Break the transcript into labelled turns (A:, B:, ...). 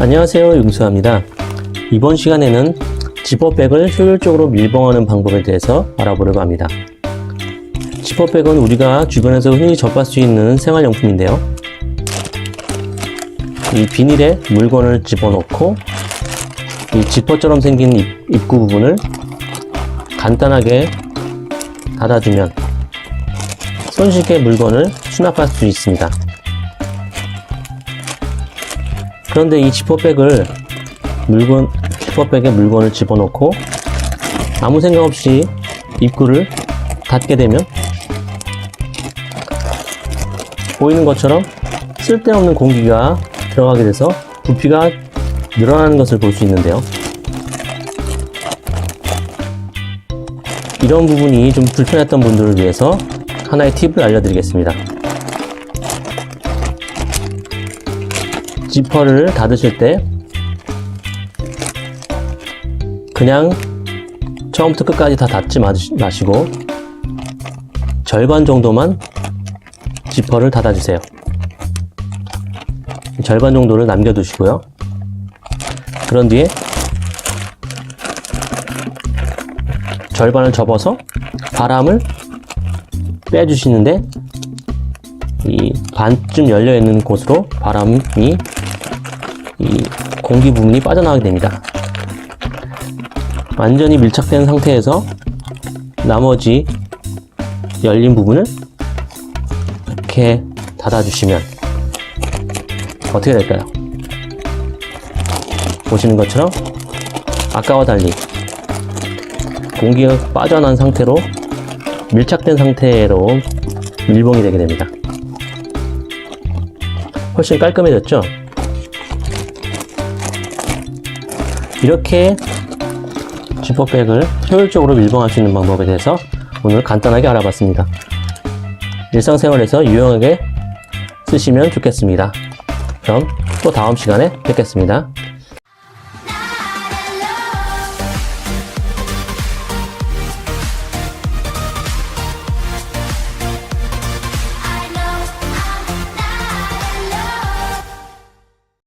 A: 안녕하세요 용수아입니다. 이번 시간에는 지퍼백을 효율적으로 밀봉하는 방법에 대해서 알아보려고 합니다. 지퍼백은 우리가 주변에서 흔히 접할 수 있는 생활용품인데요. 이 비닐에 물건을 집어넣고 이 지퍼처럼 생긴 입, 입구 부분을 간단하게 닫아주면 손쉽게 물건을 수납할 수 있습니다 그런데 이 지퍼백을 물건 지퍼백에 물건을 집어넣고 아무 생각 없이 입구를 닫게 되면 보이는 것처럼 쓸데없는 공기가 들어가게 돼서 부피가 늘어나는 것을 볼 수 있는데요. 이런 부분이 좀 불편했던 분들을 위해서 하나의 팁을 알려드리겠습니다. 지퍼를 닫으실 때 그냥 처음부터 끝까지 다 닫지 마시- 마시고 절반 정도만 지퍼를 닫아주세요. 절반 정도를 남겨두시고요. 그런 뒤에 절반을 접어서 바람을 빼주시는데 이 반쯤 열려 있는 곳으로 바람이 이 공기 부분이 빠져나가게 됩니다. 완전히 밀착된 상태에서 나머지 열린 부분을 이렇게 닫아주시면 어떻게 될까요? 보시는 것처럼 아까와 달리 공기가 빠져난 상태로 밀착된 상태로 밀봉이 되게 됩니다. 훨씬 깔끔해졌죠? 이렇게 지퍼백을 효율적으로 밀봉할 수 있는 방법에 대해서 오늘 간단하게 알아봤습니다. 일상생활에서 유용하게 쓰시면 좋겠습니다. 그럼 또 다음 시간에 뵙겠습니다.